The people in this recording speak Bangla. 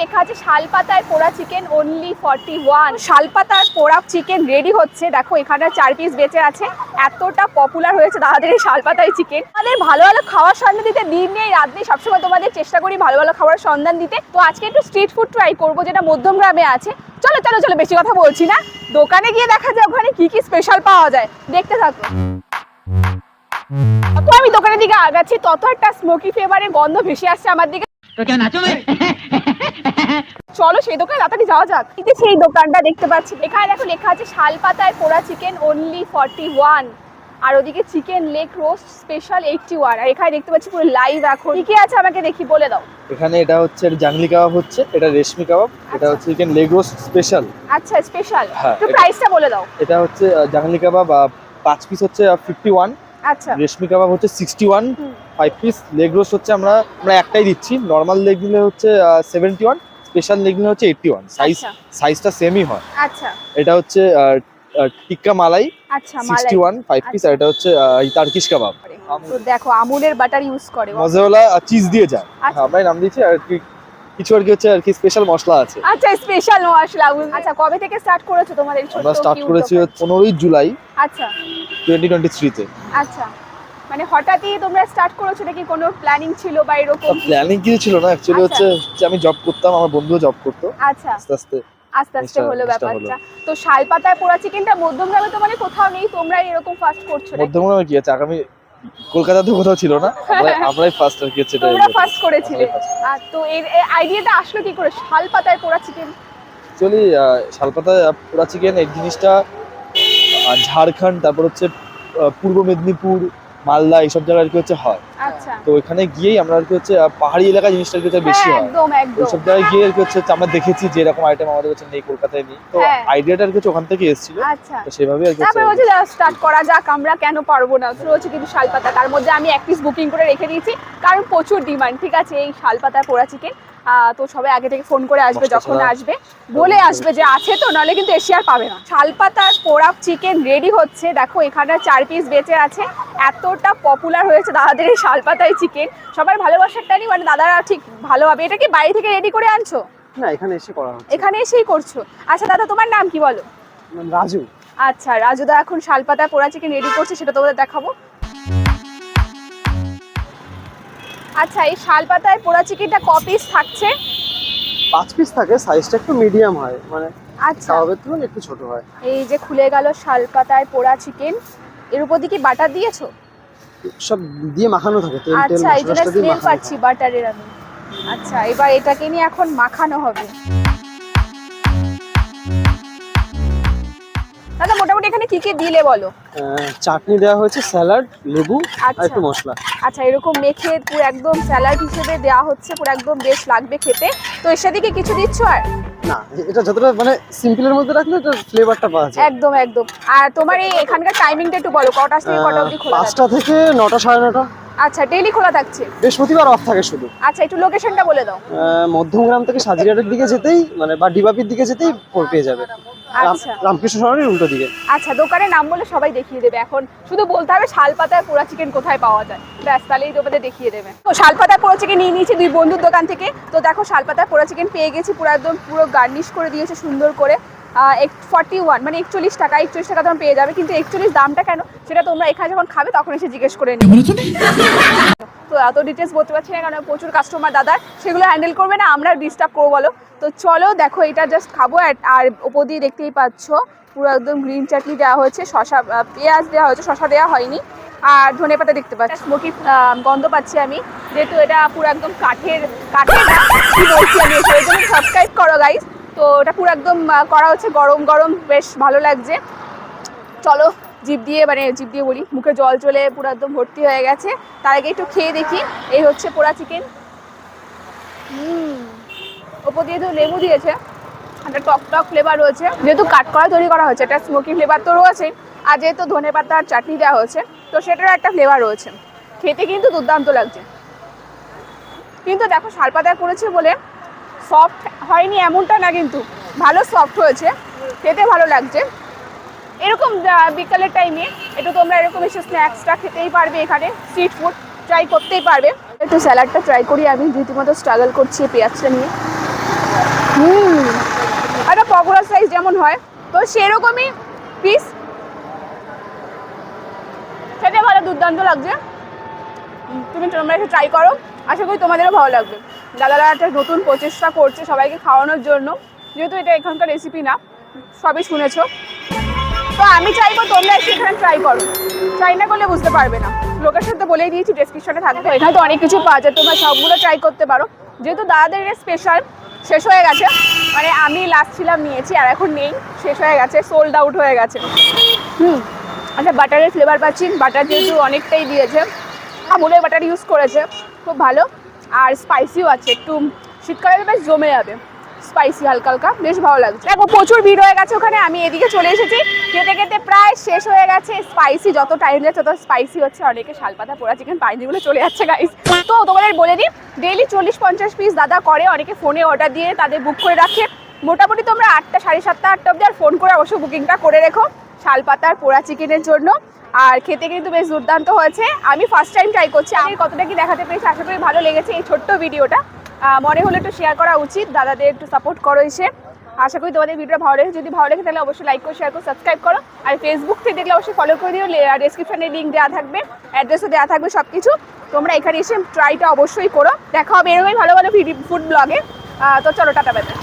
লেখা আছে, শালপাতায় পোড়া চিকেন অনলি ফর্টি ওয়ান শালপাতার পোড়া চিকেন রেডি হচ্ছে। দেখো এখানে চার পিস বেঁচে আছে। এতটা পপুলার হয়েছে দাদাদের এই শালপাতায় চিকেন আমাদের ভালো ভালো খাওয়ার সন্ধান দিতে, দিন নেই, রাত নেই, সবসময় তোমাদের চেষ্টা করি ভালো ভালো খাবার সন্ধান দিতে। তো আজকে একটু স্ট্রিট ফুড ট্রাই করব, যেটা মধ্যমগ্রামে আছে। চলো চলো চলো, বেশি কথা বলছি না। দোকানে গিয়ে দেখা যায় ওখানে কি কি স্পেশাল পাওয়া যায়। দেখতে থাকো। তো আমি দোকানের দিকে আগাচ্ছি, তত একটা স্মোকি ফ্লেভারের গন্ধ ভেসে আসছে আমার দিকে। চলো সেই দোকানে তাড়াতাড়ি যাওয়া যাক। এই যে সেই দোকানটা দেখতে পাচ্ছি। এখানে দেখো লেখা আছে শাল পাতায় পোড়া চিকেন অনলি ফর্টি ওয়ান আর ওদিকে chicken leg roast special eighty one আর এখানে দেখতে পাচ্ছি পুরো লাইভ এখন। কি আছে আমাকে দেখি বলে দাও। এখানে এটা হচ্ছে জাংলি কাবাব হচ্ছে এটা রেশমি কাবাব এটা আচ্ছা। হচ্ছে চিকেন লেগ রোস্ট স্পেশাল আচ্ছা স্পেশাল তো প্রাইসটা বলে দাও। এটা হচ্ছে জাংলি কাবাব পাঁচ পিস হচ্ছে ফিফটি ওয়ান আচ্ছা। রেশমি কাবাব হচ্ছে sixty one five piece leg roast হচ্ছে আমরা আমরা একটাই দিচ্ছি। নর্মাল লেগ নিলে হচ্ছে সেভেন্টি ওয়ান স্পেশাল লেগ নিলে হচ্ছে এইটটি ওয়ান সাইজ সাইজটা সেমই হয়। আচ্ছা। এটা হচ্ছে tikka malai sixty one five piece আর এটা হচ্ছে তার্কিশ কাবাব দেখো আমুলের বাটার ইউজ করে মজাওয়ালা চিজ দিয়ে যায়। আচ্ছা। আমরাই নাম দিয়েছি আর কি কিছু আর কি হচ্ছে আর কি স্পেশাল মশলা আছে। আচ্ছা স্পেশাল মশলা। আচ্ছা কবে থেকে স্টার্ট করেছ তোমাদের এই ছোট্ট আমরা স্টার্ট করেছি দোকান? পনেরোই জুলাই আচ্ছা। টোয়েন্টি টোয়েন্টি থ্রিতে আচ্ছা। মানে হঠাৎই তোমরা স্টার্ট করেছ নাকি কোনো প্ল্যানিং ছিল বা এরকম? প্ল্যানিং কিছু ছিল না অ্যাকচুয়ালি আচ্ছা। হচ্ছে যে আমি জব করতাম আমার বন্ধুও জব করতো। আচ্ছা। আস্তে আস্তে। আস্তে আস্তে হলো ব্যাপারটা। তো শালপাতায় পোড়া চিকেনটা মধ্যমগ্রামে তো মানে কোথাও নেই তোমরা এরকম ফার্স্ট করছ? মধ্যমগ্রামে কি আছে? আগামী কলকাতাতে কোথাও ছিল না? আমরা- আমরাই ফার্স্ট আর কি হচ্ছে তোমরা ফার্স্ট করেছিলে। আর তো এর আইডিয়াটা আসলো কি করে? শালপাতায় পোড়া চিকেন অ্যাকচুয়ালি শালপাতায় পোড়া চিকেন এই জিনিসটা ঝাড়খণ্ড তারপর হচ্ছে পূর্ব মেদিনীপুর মালদা এইসব জায়গায় আর কি হচ্ছে হয়। আচ্ছা। তো ওখানে গিয়েই আমরা আর কি হচ্ছে পাহাড়ি এলাকায় জিনিসটা কি বেশি হ্যাঁ হয়। ওইসব জায়গায় গিয়ে আর কি হচ্ছে আমরা দেখেছি যে এরকম আইটেম আমাদের কাছে নেই কলকাতায় নেই। তো হ্যাঁ। আইডিয়াটা আর কি ওখান থেকে এসেছিল। আচ্ছা। তো সেভাবে আর কি স্টার্ট করা যাক আমরা কেন পারব না? তো হচ্ছে কিন্তু শালপাতা। তার মধ্যে আমি এক পিস বুকিং করে রেখে দিয়েছি কারণ প্রচুর ডিমান্ড ঠিক আছে? এই শালপাতায় পোড়া চিকেন তো সবাই আগে থেকে ফোন করে আসবে যখন আসবে। বলে আসবে যে আছে তো নাহলে কিন্তু এশিয়ার পাবে না। শালপাতার পোড়া চিকেন রেডি হচ্ছে। দেখো এখানে চার পিস বেঁচে আছে। এতটা পপুলার হয়েছে দাদাদের এই শালপাতায় চিকেন সবার ভালোবাসার টানি মানে দাদারা ঠিক ভালোভাবে। এটা কি বাড়ি থেকে রেডি করে আনছো? না এখানে এসে করা এখানে এসেই করছ। আচ্ছা দাদা তোমার নাম কি বলো? রাজু। আচ্ছা রাজুদা এখন শালপাতায় পোড়া চিকেন রেডি করছে সেটা তোমাদের দেখাবো। আচ্ছা এই শাল পাতায় পোড়া চিকেনটা ক পিস থাকছে? পাঁচ পিস থাকে সাইজটা একটু মিডিয়াম হয় মানে আচ্ছা। কাবাবের তুলনায় একটু ছোট হয়। এই যে খুলে গেল শাল পাতায় পোড়া চিকেন এর উপর দিয়ে কি বাটার দিয়েছ? সব দিয়ে মাখানো থাকে তেল তেল আচ্ছা এই দিয়ে স্মেল পাচ্ছি বাটারের আমি। আচ্ছা এবার এটাকে নিয়ে এখন মাখানো হবে। দাদা মোটামুটি এখানে কি কি দিলে বলো? চাটনি দেওয়া হয়েছে স্যালাড লেবু আর আচ্ছা। একটু মশলা। আচ্ছা এরকম মেখে পুরো একদম স্যালাড হিসেবে দেওয়া হচ্ছে পুরো একদম বেশ লাগবে খেতে। তো এর সাথে কি কিছু দিচ্ছ আর? না এটা যতটা মানে সিম্পলের মধ্যে রাখলে এটা ফ্লেভারটা পাওয়া যায়। একদম একদম। আর তোমার এই এখানকার টাইমিংটা একটু বলো কটা থেকে কটা অবধি খোলা থাকে পাঁচটা থেকে? নটা সাড়ে নটা। আচ্ছা ডেইলি খোলা থাকছে? বৃহস্পতিবার অফ থাকে শুধু। আচ্ছা একটু লোকেশনটা বলে দাও। মধ্যমগ্রাম থেকে সাজিঘাটের দিকে যেতেই মানে বা ডিবাপির দিকে যেতেই পেয়ে যাবে। আচ্ছা রামকৃষ্ণ সরণের উল্টো দিকে। আচ্ছা দোকানের নাম বলে সবাই দেখিয়ে দেবে এখন। শুধু বলতে হবে শালপাতায় পোড়া চিকেন কোথায় পাওয়া যায়? ব্যাস তাহলেই তোমাদের দেখিয়ে দেবে। তো শালপাতায় পোড়া চিকেন নিয়ে নিয়েছি দুই বন্ধুর দোকান থেকে। তো দেখো শালপাতায় পোড়া চিকেন পেয়ে গেছি পুরো একদম পুরো গার্নিশ করে দিয়েছে সুন্দর করে। ফর্টি ওয়ান মানে একচল্লিশ টাকা একচল্লিশ টাকা তোমার পেয়ে যাবে কিন্তু একচল্লিশ দামটা কেন? সেটা তোমরা এখানে যখন খাবে তখন এসে জিজ্ঞেস করে তো এত ডিটেলস বলতে পারছি না কারণ প্রচুর কাস্টমার দাদা সেগুলো হ্যান্ডেল করবে না আমরা ডিস্টার্ব করব বলো। তো চলো দেখো এটা জাস্ট খাব আর- আর ওপর দিয়ে দেখতেই পাচ্ছ পুরো একদম গ্রিন চাটনি দেওয়া হয়েছে শশা পেঁয়াজ দেওয়া হয়েছে শশা দেওয়া হয়নি আর ধনে পাতা দেখতে পাচ্ছি। স্মোকি গন্ধ পাচ্ছি আমি যেহেতু এটা পুরো একদম কাঠের কাঠের না, কি বলছি আমি সাবস্ক্রাইব করো গাইস তো ওটা পুরো একদম করা হচ্ছে গরম গরম, বেশ ভালো লাগছে। চলো জিপ দিয়ে মানে জিপ দিয়ে বলি, মুখে জল চলে পুরো একদম ভর্তি হয়ে গেছে। তার আগে একটু খেয়ে দেখি, এই হচ্ছে পোড়া চিকেন ওপর দিয়ে তো লেবু দিয়েছে, একটা টক টক ফ্লেভার রয়েছে। যেহেতু কাট করা তৈরি করা হয়েছে একটা স্মোকি ফ্লেভার তো রয়েছে আর যেহেতু ধনে পাতা আর চাটনি দেওয়া হয়েছে, তো সেটারও একটা ফ্লেভার রয়েছে। খেতে কিন্তু দুর্দান্ত লাগছে। কিন্তু দেখো শালপাতায় করেছে বলে সফট হয়নি এমনটা না কিন্তু, ভালো সফট হয়েছে, খেতে ভালো লাগছে। এরকম বিকালের টাইমে একটু তোমরা এরকম এসে স্ন্যাক্সটা খেতেই পারবে এখানে স্ট্রিট ফুড ট্রাই করতেই পারবে। একটু স্যালাডটা ট্রাই করি আমি, রীতিমতো স্ট্রাগল করছি পেঁয়াজটা নিয়ে। হুম, একটা পকোড়া সাইজ যেমন হয়, তো সেরকমই পিস খেতে ভালো, দুর্দান্ত লাগছে। তুমি তোমরা একটু ট্রাই করো, আশা করি তোমাদেরও ভালো লাগবে। দাদারা একটা নতুন প্রচেষ্টা করছে সবাইকে খাওয়ানোর জন্য। যেহেতু এটা এখানকার রেসিপি না, সবই শুনেছো। তো আমি চাইব তোমরা এসে এখানে ট্রাই করো। ট্রাই না করলে বুঝতে পারবে না। লোকেশন তো বলেই দিয়েছি ডেসক্রিপশনে থাকবে। এখানে তো অনেক কিছু পাওয়া যায়, তোমরা সবগুলো ট্রাই করতে পারো। যেহেতু দাদাদের স্পেশাল শেষ হয়ে গেছে। মানে আমি লাস্ট ছিলাম, নিয়েছি, আর এখন নেই, শেষ হয়ে গেছে সোল্ড আউট হয়ে গেছে। হুম আচ্ছা বাটারের ফ্লেভার পাচ্ছি। বাটার যেহেতু অনেকটাই দিয়েছে। আমুলের বাটার ইউজ করেছে। খুব ভালো। আর স্পাইসিও আছে, একটু শীতকালে বেশ জমে যাবে। স্পাইসি হালকা হালকা, বেশ ভালো লাগছে। দেখো, প্রচুর ভিড় হয়ে গেছে ওখানে, আমি এদিকে চলে এসেছি। খেতে খেতে প্রায় শেষ হয়ে গেছে স্পাইসি যত টাইম যাচ্ছে তত স্পাইসি হচ্ছে। অনেকে শালপাতা পোড়া চিকেন পাইনিগুলো চলে যাচ্ছে গাইস তো তোমাদের বলে দিই ডেইলি চল্লিশ পঞ্চাশ পিস দাদা করে, অনেকে ফোনে অর্ডার দিয়ে তাদের বুক করে রাখে। মোটামুটি তোমরা আটটা, সাড়ে সাতটা, আটটা অবধি আর ফোন করে অবশ্যই বুকিংটা করে রেখো। শালপাতার পোড়া চিকেনের জন্য। আর খেতে কিন্তু বেশ দুর্দান্ত হয়েছে। আমি ফার্স্ট টাইম ট্রাই করছি। আমি কতটা কি দেখাতে পেরেছি আশা করি ভালো লেগেছে এই ছোট্ট ভিডিওটা। মনে হলো একটু শেয়ার করা উচিত। দাদাদের একটু সাপোর্ট করো এসে। আশা করি তোমাদের ভিডিওটা ভালো লেগেছে। যদি ভালো লেগে তাহলে অবশ্যই লাইক করো শেয়ার করো সাবস্ক্রাইব করো। আর ফেসবুক থেকে দেখলে অবশ্যই ফলো করে দিও। ডিসক্রিপশনে লিঙ্ক দেওয়া থাকবে। অ্যাড্রেসও দেওয়া থাকবে সব কিছু তোমরা এখানে এসে ট্রাইটা অবশ্যই করো। দেখা হবে এরকমই ভালো ভালো ফুড ব্লগে তো চলো, টাটা বেটা